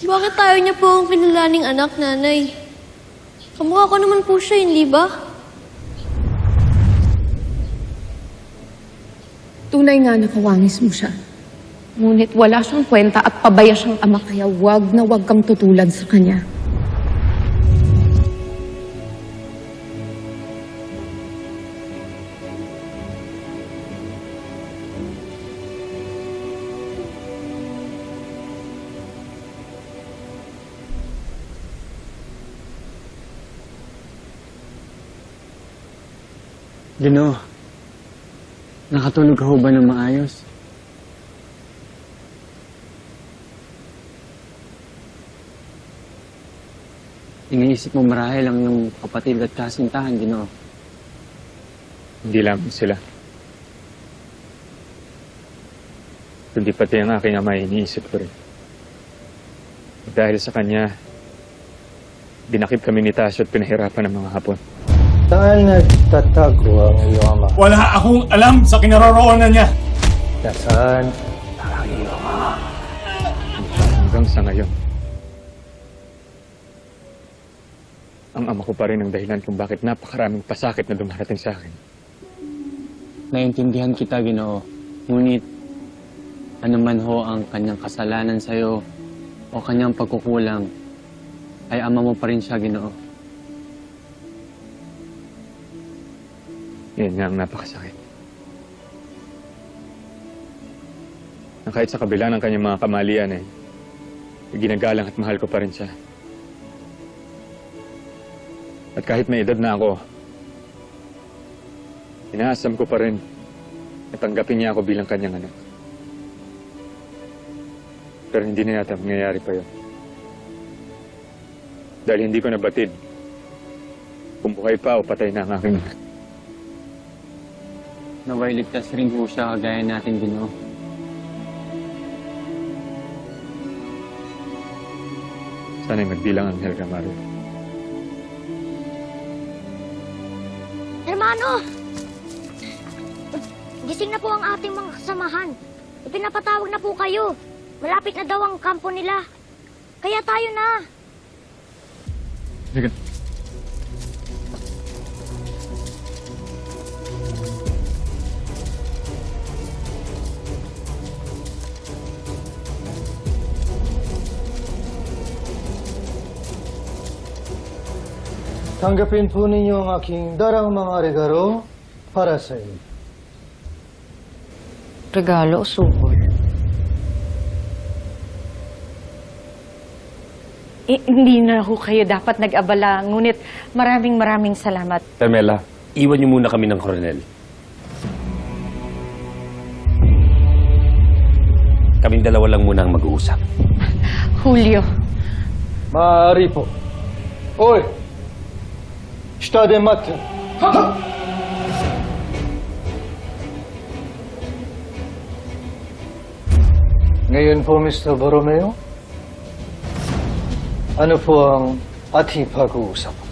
Bakit tayo niya po ang kinalaning anak, nanay? Kamukha ko naman po siya, hindi ba? Tunay nga na kawangis mo siya. Ngunit wala siyang kwenta at pabaya siyang ama kaya wag na wag kang tutulad sa kanya. Gino, nakatulog ka ho ba ng maayos? Iniisip mo marahil ang iyong kapatid at kasintahan, Gino. Hindi lamang sila. Kundi pati ang aking ama iniisip ko rin. Dahil sa kanya, dinakip kami ni Tasyo at pinahirapan ng mga hapon. Saan nagtatago ang iyong ama? Wala akong alam sa kinaroroonan niya. Nasaan? Hanggang sa ngayon. Ang ama ko pa rin ang dahilan kung bakit napakaraming pasakit na dumarating sa akin. Naintindihan kita, Ginoo. Ngunit, ano man ho ang kanyang kasalanan sa'yo o kanyang pagkukulang, ay ama mo pa rin siya, Ginoo. Yan nga ang napakasakit. Na kahit sa kabila ng kanyang mga kamalian ay ginagalang at mahal ko pa rin siya. At kahit may edad na ako, inaasam ko pa rin na tanggapin niya ako bilang kanyang anak. Pero hindi na yata mangyayari pa yun. Dahil hindi ko nabatid kung buhay pa o patay na ang aking anak. Naway ligtas rin ho siya kagaya natin, Ginoo. Sana'y magbilang ang Helga Maru. Hermano! Gising na po ang ating mga kasamahan. Ipinapatawag na po kayo. Malapit na daw ang kampo nila. Kaya tayo na. Sige. Tanggapin po ninyo ang aking darang mga regalo para sa inyo. Regalo o sukol? Eh, hindi na ho kayo dapat nag-abala, ngunit maraming maraming salamat. Carmela, iwan niyo muna kami ng koronel. Kaming dalawa lang muna ang mag-uusap. Julio, Maaari po. Oy! Stade Matte! Ngayon po, Mr. Borromeo, ano po ang ating pag-uusap?